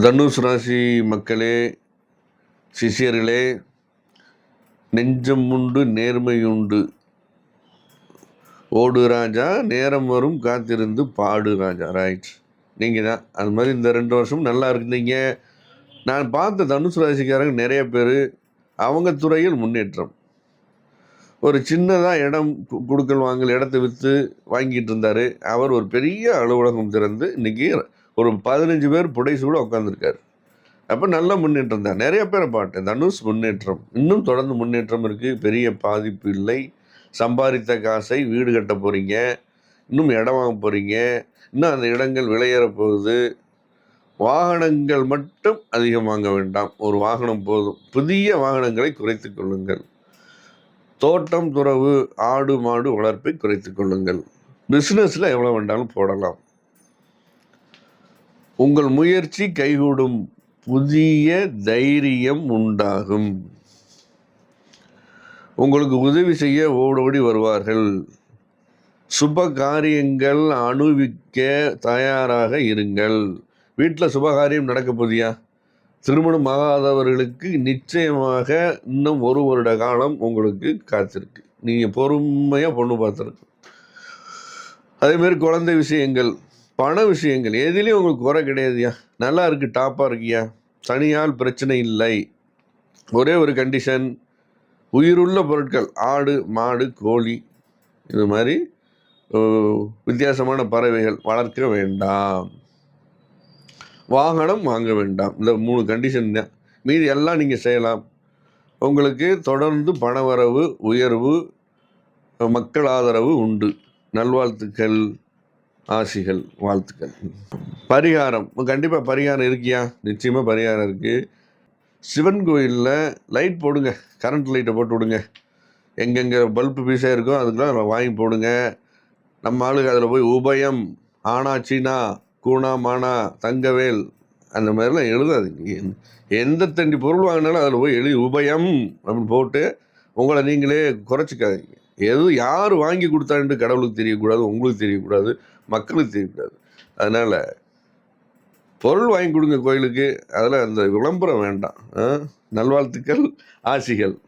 தனுஷ் ராசி மக்களே சிஷியர்களே நெஞ்சம் உண்டு நேர்மை உண்டு ஓடு ராஜா நேரம் வரும் காத்திருந்து பாடு ராஜா. ரைட் நீங்கள் தான் அது மாதிரி இந்த ரெண்டு வருஷம் நல்லா இருந்தீங்க. நான் பார்த்த தனுசு ராசிக்காரங்க நிறைய பேர் அவங்க துறையில் முன்னேற்றம். ஒரு சின்னதாக இடம் கு- வாங்கல் இடத்த விற்று வாங்கிட்டு இருந்தார். அவர் ஒரு பெரிய அலுவலகம் திறந்து இன்றைக்கி ஒரு பதினஞ்சு பேர் புடைசூட உட்காந்துருக்காரு அப்போ நல்ல முன்னேற்றம் தான். நிறைய பேரை பார்த்தேன். தனுஷ் முன்னேற்றம். இன்னும் தொடர்ந்து முன்னேற்றம் இருக்குது பெரிய பாதிப்பு இல்லை. சம்பாதித்த காசை வீடு கட்ட போகிறீங்க இன்னும் இடம் வாங்க போகிறீங்க இன்னும் அந்த இடங்கள் விலையேற போகுது. வாகனங்கள் மட்டும் அதிகம் வாங்க வேண்டாம். ஒரு வாகனம் போதும். புதிய வாகனங்களை குறைத்து கொள்ளுங்கள். தோட்டம் துறவு ஆடு மாடு வளர்ப்பை குறைத்து கொள்ளுங்கள். பிஸ்னஸில் எவ்வளோ வேண்டாலும் போடலாம். உங்கள் முயற்சி கைகூடும் புதிய தைரியம் உண்டாகும். உங்களுக்கு உதவி செய்ய ஓடோடி வருவார்கள். சுப காரியங்கள் அணுவிக்க தயாராக இருங்கள். வீட்டில் சுபகாரியம் நடக்க போதியா? திருமணம் ஆகாதவர்களுக்கு நிச்சயமாக இன்னும் ஒரு வருட காலம் உங்களுக்கு காத்திருக்கு. நீங்கள் பொறுமையாக பொண்ணு பார்த்துருக்கு அதேமாரி குழந்தை விஷயங்கள். பண விஷயங்கள். எதுலேயும் உங்களுக்கு குறை கிடையாதுயா நல்லா இருக்குது டாப்பாக இருக்கியா? தனியால் பிரச்சனை இல்லை. ஒரே ஒரு கண்டிஷன் உயிருள்ள பொருட்கள் ஆடு மாடு கோழி இது மாதிரி வித்தியாசமான பறவைகள் வளர்க்க வேண்டாம். வாகனம் வாங்க வேண்டாம். இந்த மூணு கண்டிஷன் தான். மீதி எல்லாம் நீங்கள் செய்யலாம். உங்களுக்கு தொடர்ந்து பணவரவு உயர்வு மக்கள் ஆதரவு உண்டு. நல்வாழ்த்துக்கள். ஆசிகள் வாழ்த்துக்கள். பரிகாரம். கண்டிப்பாக பரிகாரம் இருக்கியா? நிச்சயமாக பரிகாரம் இருக்குது சிவன் கோயிலில் லைட் போடுங்க. கரண்ட் லைட்டை போட்டு விடுங்க. எங்கெங்கே பல்பு பீஸாக இருக்கோ அதுக்கெல்லாம் வாங்கி போடுங்க. நம்ம ஆளுங்க அதில் போய் உபயம் ஆனா சீனா கூணா மானா தங்கவேல் அந்த மாதிரிலாம் எழுதாதீங்க. எந்த தண்டி பொருள் வாங்கினாலும் அதில் போய் எழுதி உபயம் அப்படின்னு போட்டு உங்களை நீங்களே குறைச்சிக்காதீங்க. எது யார் வாங்கி கொடுத்தான்ட்டு கடவுளுக்கு தெரியக்கூடாது உங்களுக்கு தெரியக்கூடாது மக்களுக்கு தெரியக்கூடாது. அதனால் பொருள் வாங்கி கொடுங்க கோயிலுக்கு அதில் அந்த விளம்பரம் வேண்டாம். ஆ? நல்வாழ்த்துக்கள் ஆசிகள்.